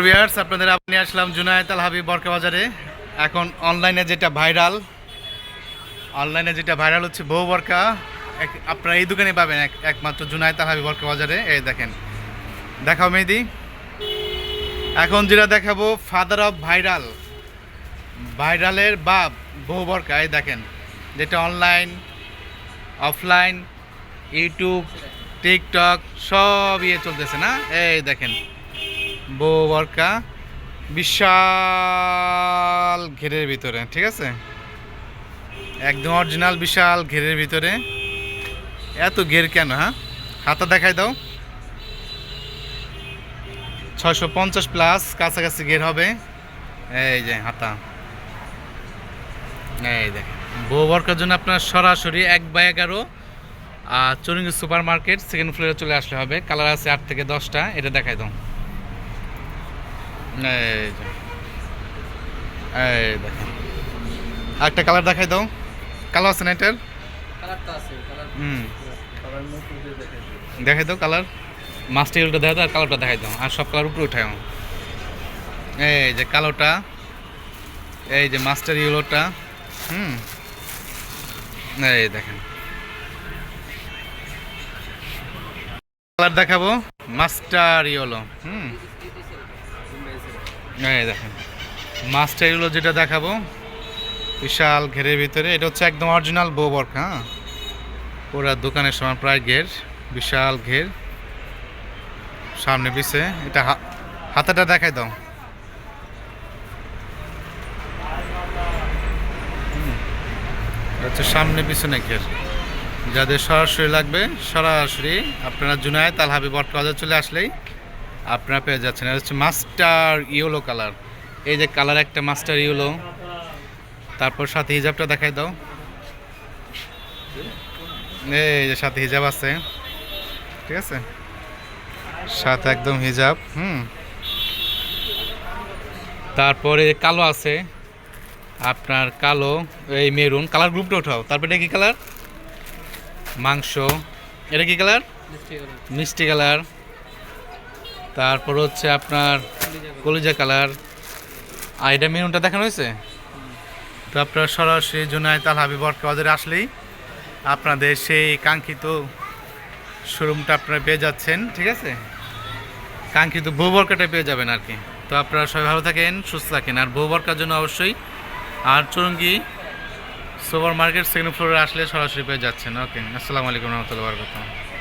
Viewers আপনাদের আপনি আসলাম জুনায়েত আল হাবিব বরকা বাজারে। এখন অনলাইনে যেটা ভাইরাল অনলাইনে যেটা ভাইরাল হচ্ছে বউ বরকা। এক- আপনারা এই দোকানে পাবেন এক- একমাত্র জুনায়েত আল হাবিব বরকা বাজারে। এই দেখেন, দেখাও মেহেদি। এখন যেটা দেখাবো ফাদার অফ ভাইরাল ভাইরালের বাপ বউ বরকা। এই দেখেন, যেটা অনলাইন অফলাইন ইউটিউব টিকটক সব ইয়ে চলতেছে না? এই দেখেন বরকা বিশাল ঘেরের ভিতরে, ঠিক আছে? একদম অরিজিনাল বিশাল ঘেরের ভিতরে। এত ঘের কেন হ্যাঁ? হাতা দেখাই দাও। ছয়শো পঞ্চাশ প্লাস কাছাকাছি ঘের হবে। এই যে হাতা। এই দেখেন বউ বরকার জন্য আপনার সরাসরি এক বাই এগারো। আর চুরিঙ্গি সুপার মার্কেট সেকেন্ড ফ্লোরে চলে আসলে হবে। কালার আছে আট থেকে দশটা, এটা দেখাই দাও। এই দেখেন। আরেকটা কালার দেখাই দাও। কালো আছে না এটার? হুম। দেখে দেখাই দাও কালার মাস্টার ইউলটা দেখাই দাও আর কালোটা দেখাই দাও। আর সব কালার উপরে উঠাও এই যে কালোটা এই যে মাস্টার ইউলোটা হুম। এই দেখেন। কালার দেখাবো। মাস্টার ইয়েলো হুম। এই দেখেন। ইয়েলো যেটা দেখাবো, বিশাল ঘেরের ভিতরে, এটা হচ্ছে একদম অরিজিনাল বউ বরকা হ্যাঁ? পুরা দোকানের সমান প্রায় ঘের, বিশাল ঘের। সামনে পিছে, এটা হাতাটা দেখাই দাও। হচ্ছে সামনে পিছনে ঘের। যাদের সরাসরি লাগবে, সরাসরি আপনারা জুনায়েত আল হাবিব চলে আসলেই আপনারা পেয়ে যাচ্ছেন। এটা হচ্ছে মাস্টার ইয়েলো কালার। এই যে কালার একটা মাস্টার ইয়েলো। তারপর সাথে হিজাবটা দেখাই দাও। এই যে সাথে হিজাব আছে। ঠিক আছে? সাথে একদম হিজাব, হুম। তারপরে কালো আছে। আপনার কালো, এই মেরুন। কালার গ্রুপটা উঠাও তারপরে এটা কি কালার? মাংস। এটা কি কালার? মিষ্টি কালার। তারপর হচ্ছে আপনার কলিজা কালার। আর এটা মেরুনটা দেখানো হয়েছে? তো আপনারা সরাসরি জুনায়ত আল হাবিব বাজারে আসলেই আপনাদের সেই কাঙ্ক্ষিত শোরুমটা আপনারা পেয়ে যাচ্ছেন, ঠিক আছে? কাঙ্ক্ষিত বউ পেয়ে যাবেন আর কি। তো আপনারা সবাই ভালো থাকেন, সুস্থ থাকেন। আর বউ জন্য অবশ্যই আর চুরঙ্গি সুপার মার্কেট সেকেন্ড ফ্লোরে আসলে সরাসরি পেয়ে যাচ্ছেন। ওকে, আসসালামু আলাইকুম রহমতুল্লাহ বরকাত